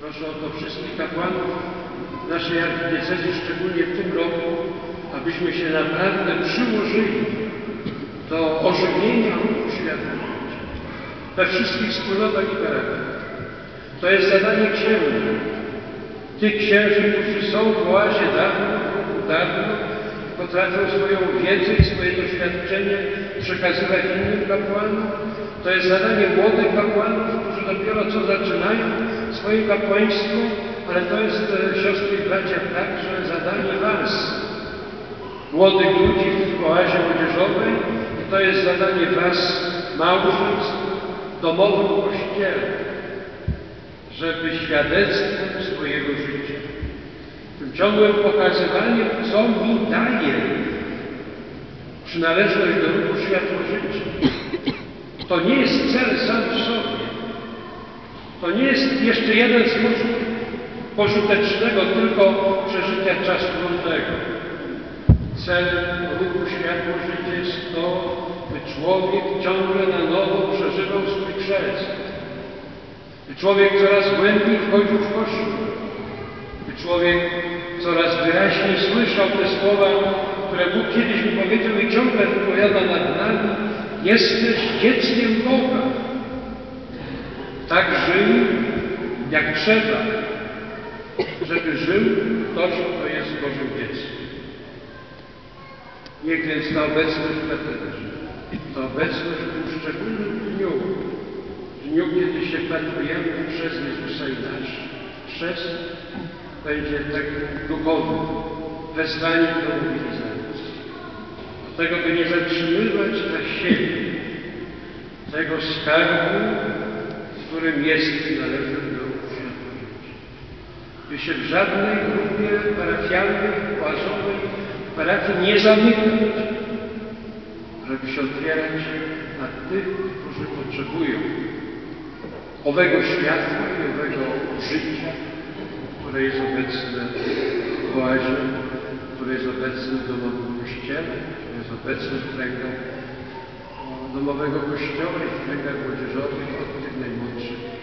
Proszę o to wszystkich kapłanów naszej archidiecezji, szczególnie w tym roku, abyśmy się naprawdę przyłożyli do ożywienia ruchu światła we wszystkich wspólnotach i. To jest zadanie księży. Tych księży, którzy są w oazie dawno, dawno, potrafią swoją wiedzę i swoje doświadczenie przekazywać innym kapłanom. To jest zadanie młodych kapłanów, którzy dopiero co zaczynają swoje kapłaństwo, ale to jest, e, siostry i bracia, także zadanie Was, młodych ludzi w oazie młodzieżowej to jest zadanie Was, małżeństw, domowym kościele, żeby świadectwem swojego życia, tym ciągłym pokazywaniem, co mi daje przynależność do ruchu światło życia. To nie jest cel sam w sobie. To nie jest jeszcze jeden poszuk pożytecznego tylko przeżycia czasu wolnego. Cel ruchu światło życia jest to, by człowiek ciągle na nowo przeżywał swój chrzest. By człowiek coraz głębiej wchodził w Kościół. By człowiek coraz wyraźniej słyszał te słowa, które Bóg kiedyś mu powiedział i ciągle wypowiada nad nami. Jesteś dzieckiem Boga. Tak żyj, jak trzeba, żeby żył ktoś, kto jest Bożym dzieckiem. Niech więc ta obecność w katedrze, ta obecność w tym szczególnym dniu, dniu, kiedy się patrujemy przez Jezusa i nasz chrzest, będzie tak duchowym wezwaniem do mobilizacji. Do tego, by nie zatrzymywać dla siebie tego skarbu, którym jest i należy do życia. By się w żadnej grupie parafialnej, oazowej, parafii nie zamykać, żeby się otwierać na tych, którzy potrzebują owego światła i owego życia, które jest obecne w oazie, które jest obecne w domowym kościele, które jest obecne w kręgach domowego kościoła i w młodzieżowych od tych najmłodszych